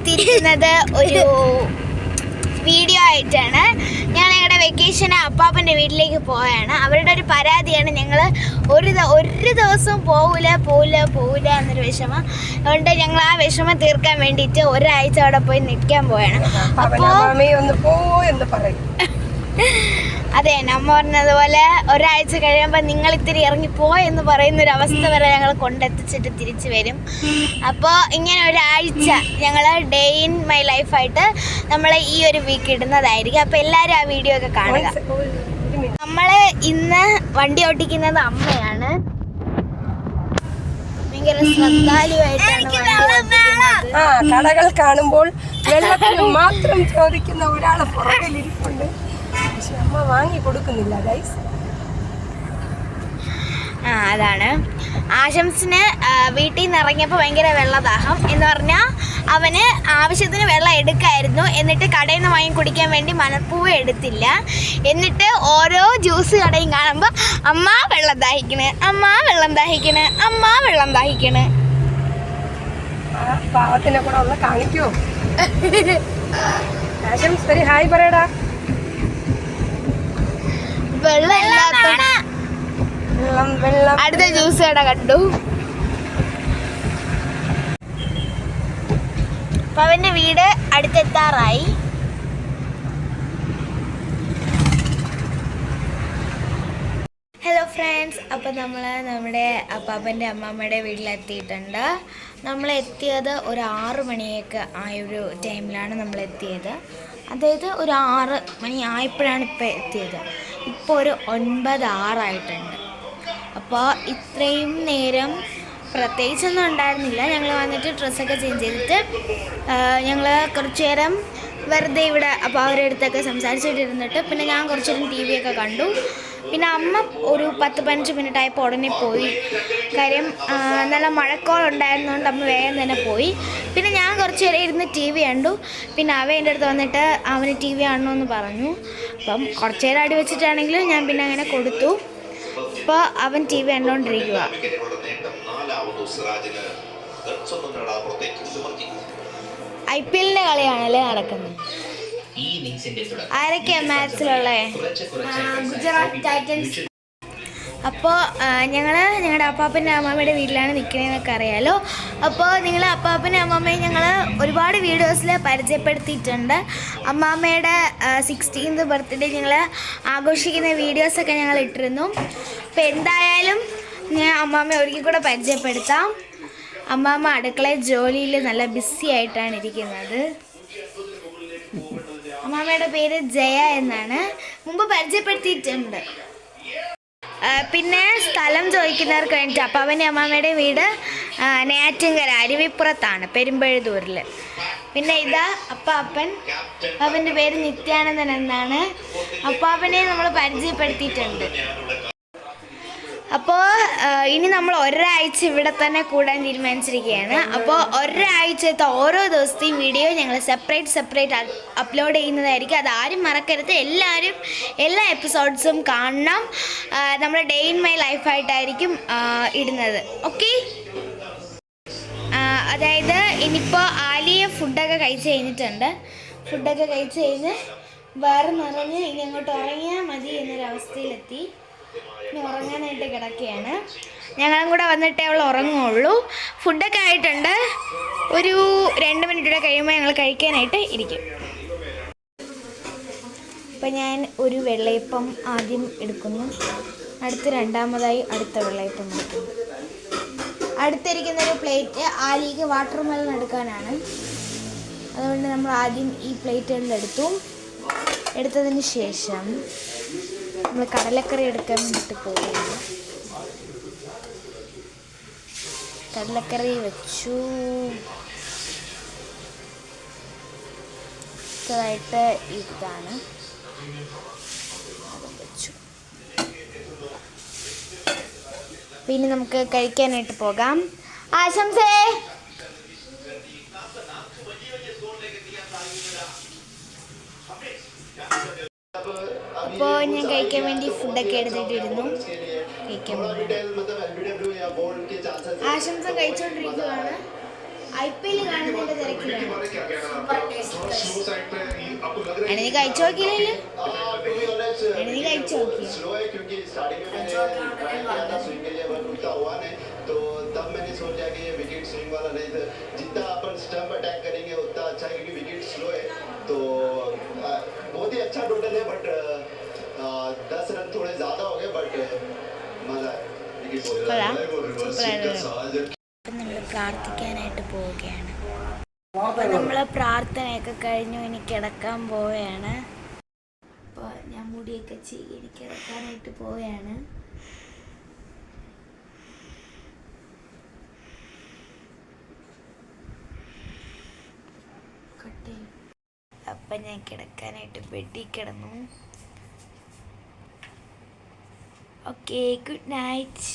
എത്തിയിരിക്കുന്നത് ഒരു വീഡിയോ ആയിട്ടാണ്. ഞാൻ ഞങ്ങളുടെ വെക്കേഷന് അപ്പാപ്പന്റെ വീട്ടിലേക്ക് പോയാണ് അവരുടെ ഒരു പരാതിയാണ് ഞങ്ങൾ ഒരു ഒരു ദിവസം പോവില്ല പോവില്ല പോവില്ല എന്നൊരു വിഷമം. അതുകൊണ്ട് ഞങ്ങൾ ആ വിഷമം തീർക്കാൻ വേണ്ടിയിട്ട് ഒരാഴ്ച അവിടെ പോയി നിൽക്കാൻ പോയാണ് അപ്പോൾ അതെ നമ്മ പറഞ്ഞതുപോലെ ഒരാഴ്ച കഴിയുമ്പോൾ നിങ്ങൾ ഇത്തിരി ഇറങ്ങിപ്പോ എന്ന് പറയുന്ന ഒരു അവസ്ഥ വരെ ഞങ്ങൾ കൊണ്ടെത്തിച്ചിട്ട് തിരിച്ചു വരും. അപ്പോൾ ഇങ്ങനെ ഒരാഴ്ച ഞങ്ങൾ ഡേ ഇൻ മൈ ലൈഫായിട്ട് നമ്മൾ ഈ ഒരു വീക്ക് ഇടുന്നതായിരിക്കും. അപ്പോൾ എല്ലാവരും ആ വീഡിയോ ഒക്കെ കാണുക. നമ്മൾ ഇന്ന് വണ്ടി ഓട്ടിക്കുന്നത് അമ്മയാണ്. ഭയങ്കര ശ്രദ്ധാലുവായിട്ടാണ് കടകൾ കാണുമ്പോൾ വെള്ളത്തിന് മാത്രം ചോദിക്കുന്ന ഒരാളെ പുറകിൽ ഇരിപ്പുണ്ട് പക്ഷെ അമ്മ വാങ്ങി കൊടുക്കുന്നില്ല ഗൈസ് ആ അതാണ്. ആശംസിന് വീട്ടിൽ നിന്ന് ഇറങ്ങിയപ്പോൾ ഭയങ്കര വെള്ളദാഹം. എന്ന് പറഞ്ഞാൽ അവന് ആവശ്യത്തിന് വെള്ളം എടുക്കായിരുന്നു. എന്നിട്ട് കടയിൽ നിന്ന് വാങ്ങി കുടിക്കാൻ വേണ്ടി മനപ്പൂവ് എടുത്തില്ല. എന്നിട്ട് ഓരോ ജ്യൂസ് കടയും കാണുമ്പോൾ അമ്മ വെള്ളം ദാഹിക്കണ്. അമ്മ വെള്ളം ദാഹിക്കണ്. അമ്മ വെള്ളം ദാഹിക്കണ്. പാവത്തിനെ കൂടെ ഒന്ന് കാണിക്കോ. ആശംസ് ഒരു ഹായ് പറയടാ. വെള്ളം അടുത്ത ജ്യൂസ് കട കണ്ടു. പവന്റെ വീട് അടുത്തെത്താറായി. ഹലോ ഫ്രണ്ട്സ് അപ്പം നമ്മൾ നമ്മുടെ അപ്പാപ്പന്റെ അമ്മാമ്മയുടെ വീട്ടിലെത്തിയിട്ടുണ്ട്. നമ്മൾ എത്തിയത് ഒരു ആറ് മണിയൊക്കെ ആയ ഒരു ടൈമിലാണ് നമ്മൾ എത്തിയത്. അതായത് ഒരു ആറ് മണി ആയപ്പോഴാണ് ഇപ്പോൾ എത്തിയത്. ഇപ്പോൾ ഒരു ഒൻപത് ആറായിട്ടുണ്ട്. അപ്പോൾ ഇത്രയും നേരം പ്രത്യേകിച്ചൊന്നും ഉണ്ടായിരുന്നില്ല. ഞങ്ങൾ വന്നിട്ട് ഡ്രസ്സൊക്കെ ചേഞ്ച് ചെയ്തിട്ട് ഞങ്ങൾ കുറച്ചു നേരം വെറുതെ ഇവിടെ അപ്പോൾ അവരുടെ അടുത്തൊക്കെ സംസാരിച്ചിട്ടിരുന്നിട്ട് പിന്നെ ഞാൻ കുറച്ചു നേരം ടി വി ഒക്കെ കണ്ടു. പിന്നെ അമ്മ ഒരു പത്ത് പതിനഞ്ച് മിനിറ്റ് ആയപ്പോൾ ഉടനെ പോയി. കാര്യം നല്ല മഴക്കോൾ ഉണ്ടായിരുന്നതുകൊണ്ട് അമ്മ വേഗം തന്നെ പോയി. പിന്നെ ഞാൻ കുറച്ച് നേരം ഇരുന്ന് ടി വി കണ്ടു. പിന്നെ അവ എന്റെ അടുത്ത് വന്നിട്ട് അവന് ടി വി കാണണമെന്ന് പറഞ്ഞു. അപ്പം കുറച്ച് നേരം അടി വെച്ചിട്ടാണെങ്കിലും ഞാൻ പിന്നെ അങ്ങനെ കൊടുത്തു. ഇപ്പോൾ അവൻ ടി വി കണ്ടുകൊണ്ടിരിക്കുക ഐ പി എല്ലിന്റെ കളിയാണല്ലേ നടക്കുന്നത്? ആരൊക്കെയാ മാച്ചിലുള്ളേ? ഗുജറാത്ത് ടൈറ്റൻസ്. അപ്പോൾ ഞങ്ങൾ ഞങ്ങളുടെ അപ്പാപ്പന്റെ അമ്മാമ്മയുടെ വീട്ടിലാണ് നിൽക്കണതെന്നൊക്കെ അറിയാമല്ലോ അപ്പോൾ നിങ്ങൾ അപ്പാപ്പന്റെ അമ്മാമ്മയും ഒരുപാട് വീഡിയോസിൽ പരിചയപ്പെടുത്തിയിട്ടുണ്ട്. അമ്മാമ്മയുടെ സിക്സ്റ്റീൻത് ബർത്ത്ഡേ ഞങ്ങൾ ആഘോഷിക്കുന്ന വീഡിയോസൊക്കെ ഞങ്ങൾ ഇട്ടിരുന്നു. അപ്പോൾ എന്തായാലും ഞാൻ അമ്മാമ്മയെ ഒരിക്കൽ കൂടെ പരിചയപ്പെടുത്താം. അമ്മാമ്മ അടുക്കളയിൽ ജോലിയിൽ നല്ല ബിസി ആയിട്ടാണ് ഇരിക്കുന്നത്. അമ്മാമ്മയുടെ പേര് ജയ എന്നാണ്. മുമ്പ് പരിചയപ്പെടുത്തിയിട്ടുണ്ട്. പിന്നെ സ്ഥലം ചോദിക്കുന്നവർക്ക് വേണ്ടിയിട്ട് അപ്പാവന്റെ അമ്മാമ്മയുടെ വീട് നേറ്റിങ്കര അരുവിപ്പുറത്താണ് പെരുമ്പഴുതൂരിൽ പിന്നെ ഇതാ അപ്പാപ്പൻ. അവന്റെ പേര് നിത്യാനന്ദൻ എന്നാണ്. അപ്പാപ്പനെ നമ്മൾ പരിചയപ്പെടുത്തിയിട്ടുണ്ട്. അപ്പോൾ ഇനി നമ്മൾ ഒരാഴ്ച ഇവിടെ തന്നെ കൂടാൻ തീരുമാനിച്ചിരിക്കുകയാണ്. അപ്പോൾ ഒരാഴ്ചത്തെ ഓരോ ദിവസത്തെയും വീഡിയോ ഞങ്ങൾ സെപ്പറേറ്റ് സെപ്പറേറ്റ് അപ്ലോഡ് ചെയ്യുന്നതായിരിക്കും. അത് ആരും മറക്കരുത്. എല്ലാവരും എല്ലാ എപ്പിസോഡ്സും കാണണം. നമ്മൾ ഡേ ഇൻ മൈ ലൈഫായിട്ടായിരിക്കും ഇടുന്നത്. ഓക്കെ അതായത് ഇനിയിപ്പോൾ ആലിയ ഫുഡൊക്കെ കഴിച്ച് കഴിഞ്ഞിട്ടുണ്ട്. ഫുഡൊക്കെ കഴിച്ച് കഴിഞ്ഞ് വേറെ നിറഞ്ഞ് ഇനി അങ്ങോട്ട് ഉറങ്ങിയാൽ മതി എന്നൊരവസ്ഥയിലെത്തി. ഉറങ്ങാനായിട്ട് കിടക്കുകയാണ്. ഞങ്ങളും കൂടെ വന്നിട്ടേ അവൾ ഉറങ്ങുള്ളൂ. ഫുഡൊക്കെ ആയിട്ടുണ്ട്. ഒരു രണ്ട് മിനിറ്റ് കൂടെ കഴിയുമ്പോൾ ഞങ്ങൾ കഴിക്കാനായിട്ട് ഇരിക്കും. അപ്പം ഞാൻ ഒരു വെള്ളയപ്പം ആദ്യം എടുക്കുന്നു. അടുത്ത് രണ്ടാമതായി അടുത്ത വെള്ളയപ്പം എടുക്കുന്നു. അടുത്തിരിക്കുന്ന ഒരു പ്ലേറ്റ് ആലിക്ക് വാട്ടർ മെലൺ എടുക്കാനാണ്. അതുകൊണ്ട് നമ്മൾ ആദ്യം ഈ പ്ലേറ്റുകളിൽ എടുത്തു. എടുത്തതിന് ശേഷം നമ്മൾ കടലക്കറി എടുക്കാൻ വേണ്ടിയിട്ട് പോകുന്നു കടലക്കറി വെച്ചു. അടുത്തതായിട്ട് ഇതാണ്. പിന്നെ നമുക്ക് കഴിക്കാനായിട്ട് പോകാം. ആശംസേ! അപ്പോൾ ഞാൻ കഴിക്കാൻ വേണ്ടി ഫുഡൊക്കെ എടുത്തിട്ടിരുന്നു കഴിക്കാൻ വേണ്ടി. ആശംസ കഴിച്ചുകൊണ്ടിരിക്കുകയാണ് ഐ പി എൽ കാണുന്നതിന്റെ തിരക്കിലാണ്. നീ കഴിച്ചു. നോക്കിയില്ല കഴിച്ചു നോക്കിയോ स्लो है क्योंकि स्टार्टिंग में मैंने ट्राई किया था स्विंग के लिए पर उतना हुआ नहीं तो तब मैंने सोचा कि ये विकेट स्विंग वाला नहीं था जितना अपन स्टंप अटैक करेंगे उतना अच्छा है क्योंकि विकेट स्लो है तो आ, बहुत ही अच्छा टोटल है बट दस रन थोड़े ज्यादा हो गए बट मजा है विकेट കൊള്ളാം रिवर्स സൂപ്പറായിട്ട് का सवाल जब നമ്മൾ പ്രാർത്ഥിക്കാനായിട്ട് പോവുകയാണ് അപ്പോൾ നമ്മൾ പ്രാർത്ഥനയൊക്കെ കഴിഞ്ഞു ഇനി കിടക്കാൻ പോവുകയാണ് അപ്പോൾ ഞാൻ മുടിയൊക്കെ ചെയ്ത് ഇനി കിടക്കാനായിട്ട് പോവുകയാണ് അപ്പം ഞാൻ കിടക്കാനായിട്ട് ബെഡിൽ കിടന്നു. Okay good night